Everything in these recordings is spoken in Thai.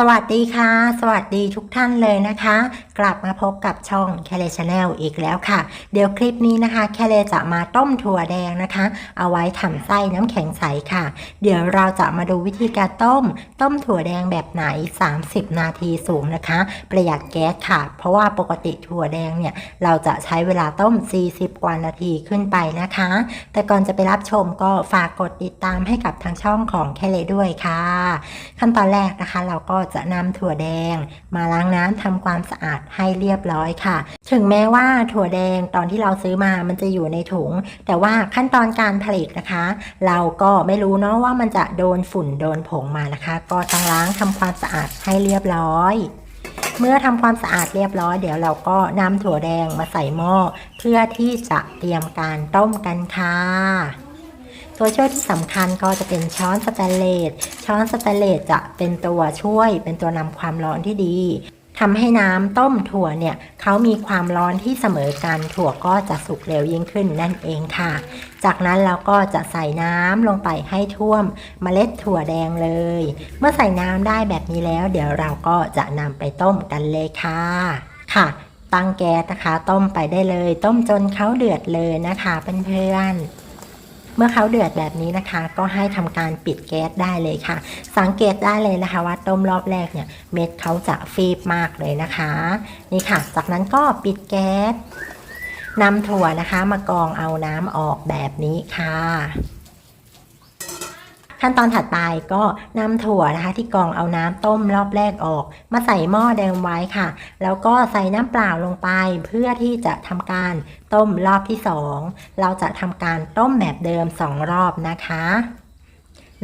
สวัสดีค่ะ สวัสดีทุกท่านเลยนะคะ กลับมาพบกับช่องแคเลชแนลอีกแล้วค่ะ เดี๋ยวคลิปนี้นะคะ แคเลจะมาต้มถั่วแดงนะคะ เอาไว้ทำไส้น้ำแข็งใสค่ะ เดี๋ยวเราจะมาดูวิธีการต้ม ต้มถั่วแดงแบบไหน 30 นาทีสูงนะคะ ประหยัดแก๊สค่ะ เพราะว่าปกติถั่วแดงเนี่ย เราจะใช้เวลาต้ม 40 กว่านาทีขึ้นไปนะคะ แต่ก่อนจะไปรับชมก็ฝากกดติดตามให้กับทางช่องของแคเลด้วยค่ะ ขั้นตอนแรกนะคะ เราก็จะนำถั่วแดง มาล้างน้ำทำความสะอาดให้เรียบร้อยค่ะ ถึงแม้ว่าถั่วแดงตอนที่เราซื้อมามันจะอยู่ในถุง แต่ว่าขั้นตอนการผลิตนะคะ เราก็ไม่รู้เนาะว่ามันจะโดนฝุ่นโดนผงมานะคะ ก็ต้องล้างทำความสะอาดให้เรียบร้อยเมื่อทำความสะอาดเรียบร้อยเดี๋ยวเราก็นำถั่วแดงมาใส่หม้อ เพื่อที่จะเตรียมการต้มกันค่ะ ตัวช่วยที่สำคัญก็จะเป็นช้อนสแตนเลส ช้อนสแตนเลสจะเป็นตัวช่วย เป็นตัวนำความร้อนที่ดีทำให้น้ำต้มถั่วเนี่ยเขามีความร้อนที่เสมอกันถั่วก็จะสุกเร็วยิ่งขึ้นนั่นเองค่ะ จากนั้นเราก็จะใส่น้ำลงไปให้ท่วมเมล็ดถั่วแดงเลย เมื่อใส่น้ำได้แบบนี้แล้ว เดี๋ยวเราก็จะนำไปต้มกันเลยค่ะค่ะ ตั้งแก๊สนะคะ ต้มไปได้เลย ต้มจนเขาเดือดเลยนะคะเพื่อนๆ เมื่อเขาเดือดแบบนี้นะคะ ก็ให้ทำการปิดแก๊สได้เลยค่ะ สังเกตได้เลยนะคะว่าต้มรอบแรกเนี่ยเม็ดเขาจะฟีบมากเลยนะคะ นี่ค่ะ จากนั้นก็ปิดแก๊สนำถั่วนะคะมากรองเอาน้ำออกแบบนี้ค่ะ ขั้นตอนถัดไปก็นำถั่วนะคะ ที่กรองเอาน้ำต้มรอบแรกออก มาใส่หม้อแดงไว้ค่ะ แล้วก็ใส่น้ำเปล่าลงไป เพื่อที่จะทำการต้มรอบที่สองเราจะทำการต้มแบบเดิมสองรอบนะคะ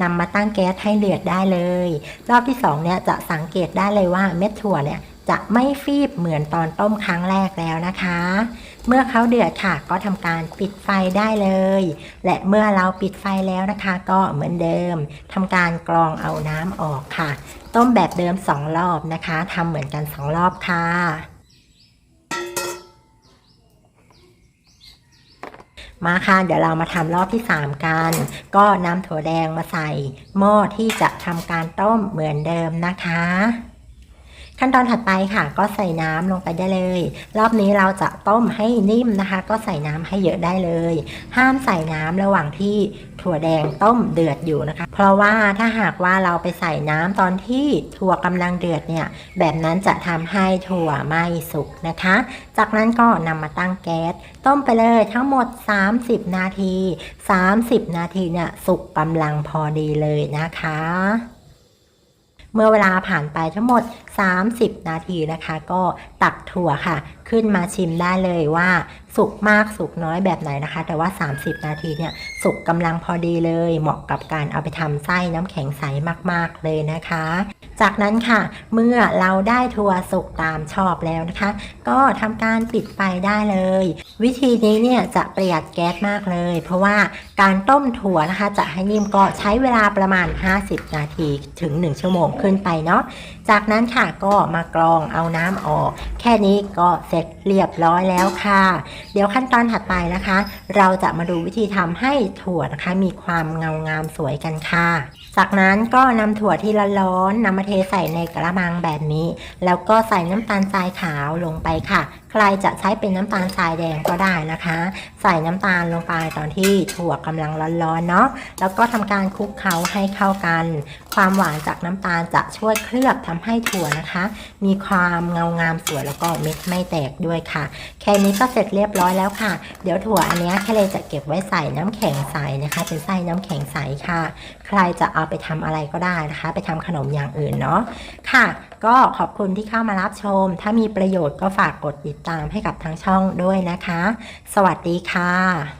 นำมาตั้งแก๊สให้เดือดได้เลย รอบที่สองเนี่ยจะสังเกตได้เลยว่าเม็ดถั่วเนี่ย จะไม่ฟีบเหมือนตอนต้มครั้งแรกแล้วนะคะ เมื่อเขาเดือดค่ะก็ทำการปิดไฟได้เลย และเมื่อเราปิดไฟแล้วนะคะ ก็เหมือนเดิมทำการกรองเอาน้ำออกค่ะ ต้มแบบเดิมสองรอบนะคะทำเหมือนกันสองรอบค่ะมาค่ะ เดี๋ยวเรามาทำรอบที่ 3 กัน ก็นำถั่วแดงมาใส่หม้อที่จะทำการต้มเหมือนเดิมนะคะ ขั้นตอนถัดไปค่ะ ก็ใส่น้ำลงไปได้เลย รอบนี้เราจะต้มให้นิ่มนะคะ ก็ใส่น้ำให้เยอะได้เลย ห้ามใส่น้ำระหว่างที่ถั่วแดงต้มเดือดอยู่นะคะ เพราะว่าถ้าหากว่าเราไปใส่น้ำตอนที่ถั่วกำลังเดือดเนี่ย แบบนั้นจะทำให้ถั่วไม่สุกนะคะ จากนั้นก็นำมาตั้งแก๊ส ต้มไปเลยทั้งหมด 30 นาที 30 นาทีเนี่ยสุกกำลังพอดีเลยนะคะ เมื่อเวลาผ่านไปทั้งหมด 30 นาทีนะคะ ก็ตักถั่วค่ะ ขึ้นมาชิมได้เลยว่า สุกมากสุกน้อยแบบไหนนะคะ แต่ว่า 30 นาทีเนี่ยสุกกำลังพอดีเลย เหมาะกับการเอาไปทำไส้น้ำแข็งใสมากๆเลยนะคะ จากนั้นค่ะ เมื่อเราได้ถั่วสุกตามชอบแล้วนะคะ ก็ทำการปิดไฟได้เลย วิธีนี้เนี่ยจะประหยัดแก๊สมากเลย เพราะว่าการต้มถั่วนะคะ จะให้นิ่มก็ใช้เวลาประมาณ 50 นาทีถึง 1 ชั่วโมงขึ้นไปเนาะจากนั้นค่ะก็มากรองเอาน้ำออก แค่นี้ก็เสร็จเรียบร้อยแล้วค่ะ เดี๋ยวขั้นตอนถัดไปนะคะ เราจะมาดูวิธีทำให้ถั่วนะคะ มีความเงางามสวยกันค่ะ จากนั้นก็นำถั่วที่ร้อนๆนำมาเทใส่ในกระมังแบบนี้ แล้วก็ใส่น้ำตาลทรายขาวลงไปค่ะ ใครจะใช้เป็นน้ำตาลทรายแดงก็ได้นะคะ ใส่น้ำตาลลงไปตอนที่ถั่วกำลังร้อนๆเนาะแล้วก็ทำการคลุกเคล้าให้เข้ากัน ความหวานจากน้ำตาลจะช่วยเคลือบทำให้ถั่วนะคะ มีความเงางามสวยแล้วก็เม็ดไม่แตกด้วยค่ะ แค่นี้ก็เสร็จเรียบร้อยแล้วค่ะ เดี๋ยวถั่วอันนี้แค่เลยจะเก็บไว้ใส่น้ำแข็งใสนะคะ เป็นไส้น้ำแข็งใสค่ะ ใครจะเอาไปทำอะไรก็ได้นะคะ ไปทำขนมอย่างอื่นเนาะค่ะ ก็ขอบคุณที่เข้ามารับชม ถ้ามีประโยชน์ก็ฝากกดติดตามให้กับทางช่องด้วยนะคะ สวัสดีค่ะ